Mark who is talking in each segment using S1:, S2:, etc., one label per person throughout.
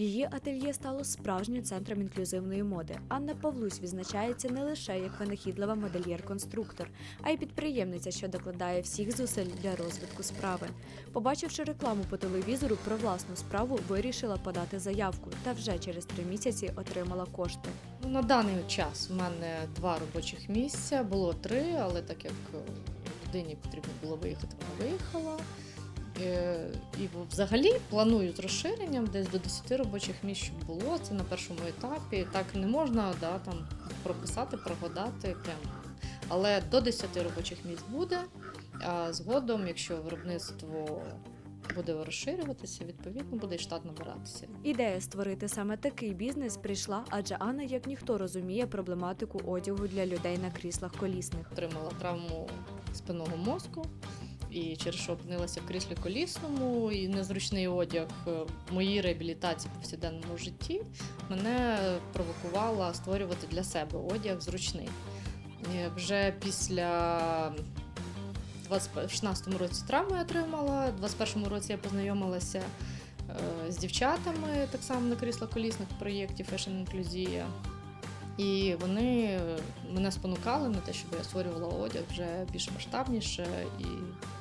S1: Її ательє стало справжнім центром інклюзивної моди. Анна Павлусь відзначається не лише як винахідлива модельєр-конструктор, а й підприємниця, що докладає всіх зусиль для розвитку справи. Побачивши рекламу по телевізору про власну справу, вирішила подати заявку та вже через три місяці отримала кошти.
S2: Ну, на даний час у мене два робочих місця, було три, але так як е, людині потрібно було виїхати, вона виїхала. Е, І взагалі планую з розширенням десь до 10 робочих місць, щоб було. Це на першому етапі. Так не можна да, там, прописати, прогадати прямо. Але до 10 робочих місць буде. А згодом, якщо виробництво буде розширюватися, відповідно буде і штат набиратися.
S1: Ідея створити саме такий бізнес прийшла, адже Анна, як ніхто, розуміє проблематику одягу для людей на кріслах колісних.
S2: отримала травму спинного мозку. І через що опинилася в кріслі колісному, і незручний одяг е, моїй реабілітації в повсякденному житті мене провокувала створювати для себе одяг зручний. Вже після 2016 році травму я отримала, в 21 році я познайомилася е, з дівчатами, так само на крісло-колісних проєкті Fashion Інклюзія. І вони мене спонукали на те, щоб я створювала одяг вже більш масштабніше і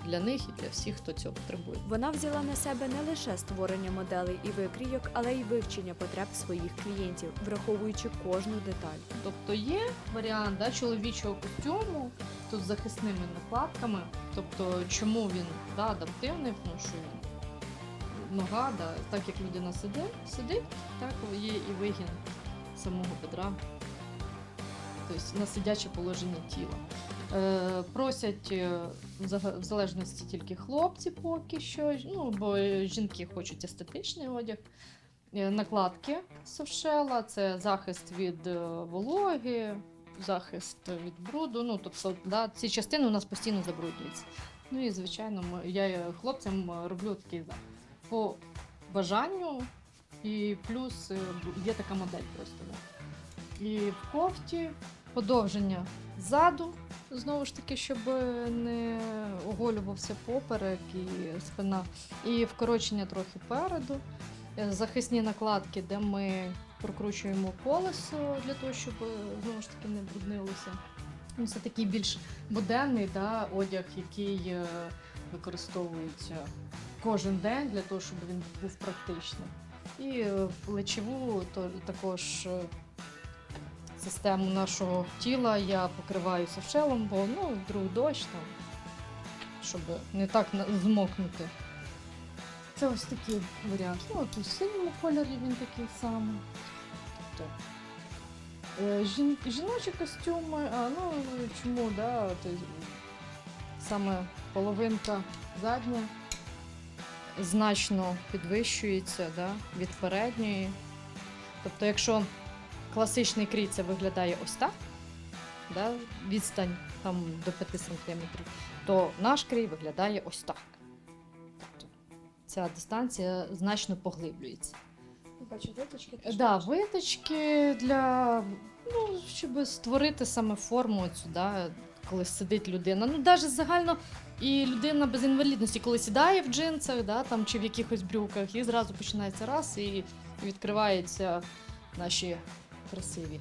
S2: для них, і для всіх, хто цього потребує.
S1: Вона взяла на себе не лише створення моделей і викрійок, але й вивчення потреб своїх клієнтів, враховуючи кожну деталь.
S2: Тобто є варіант да, чоловічого костюму тут з захисними накладками. Тобто, чому він да, адаптивний, тому що він нога, да, так як людина сидить, сидить, так є і вигін самого бедра, тобто на сидяче положення тіла. Е, просять е, в залежності тільки хлопці поки що, ну бо жінки хочуть естетичний одяг. Е, Накладки совшела, це захист від вологи, захист від бруду. Ну, тобто, да, ці частини у нас постійно забруднюються. Ну і звичайно, я хлопцям роблю такий захист. по бажанню, і плюс є така модель просто. Да. І в кофті подовження ззаду, знову ж таки, щоб не оголювався поперек і спина. І вкорочення трохи переду. Е, Захисні накладки, де ми прокручуємо колесо для того, щоб е, знову ж таки не бруднилося. Ну, Це такий більш буденний да, одяг, який е, використовується кожен день для того, щоб він був практичним. І плечову то також систему нашого тіла я покриваю софшелом, бо ну, вдруг дощ там, щоб не так змокнути. Це ось такий варіант. Ну, от у синьому кольорі він такий самий. Тобто, е, жін, жіночі костюми, а ну чому, да, от, е, саме половинка задня значно підвищується да, від передньої. Тобто, якщо класичний крій це виглядає ось так, да, відстань там до 5 см, то наш крій виглядає ось так. Тобто ця дистанція значно поглиблюється.
S1: Бачу виточки.
S2: Так, да, виточки для ну, щоб створити саме форму цю, да, коли сидить людина. Ну, навіть загально і людина без інвалідності, коли сідає в джинсах, да, там, чи в якихось брюках, і зразу починається раз і відкриваються наші красиві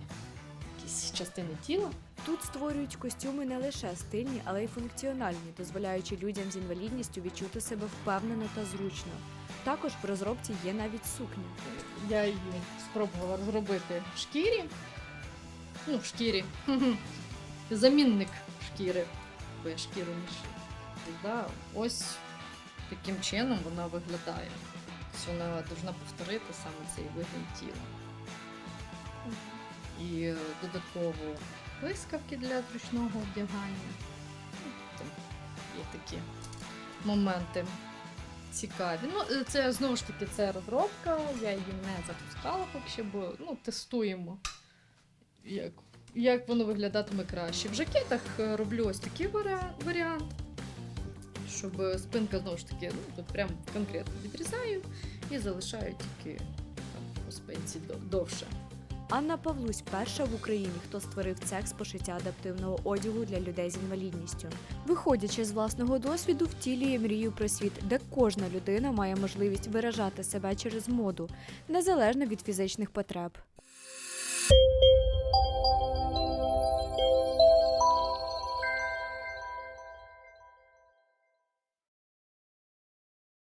S2: якісь частини тіла.
S1: Тут створюють костюми не лише стильні, але й функціональні, дозволяючи людям з інвалідністю відчути себе впевнено та зручно. Також в розробці є навіть сукня.
S2: Я її спробувала розробити в шкірі. Ну, в шкірі. Замінник шкіри. Бо я шкіру не. Да, ось таким чином вона виглядає. Вона повинна повторити саме цей вигляд тіла. І додатково блискавки для зручного вдягання. Ну, Там є такі моменти цікаві. Ну, е, це знову ж таки це розробка, я її не запускала поки що, бо ну, тестуємо, як, як воно виглядатиме краще. В жакетах е, роблю ось такий варіа- варіант, щоб спинка знову ж таки, ну, тут прям конкретно відрізаю і залишаю тільки там, по спинці довше.
S1: Анна Павлусь перша в Україні, хто створив цех з пошиття адаптивного одягу для людей з інвалідністю. Виходячи з власного досвіду, втілює мрію про світ, де кожна людина має можливість виражати себе через моду, незалежно від фізичних потреб.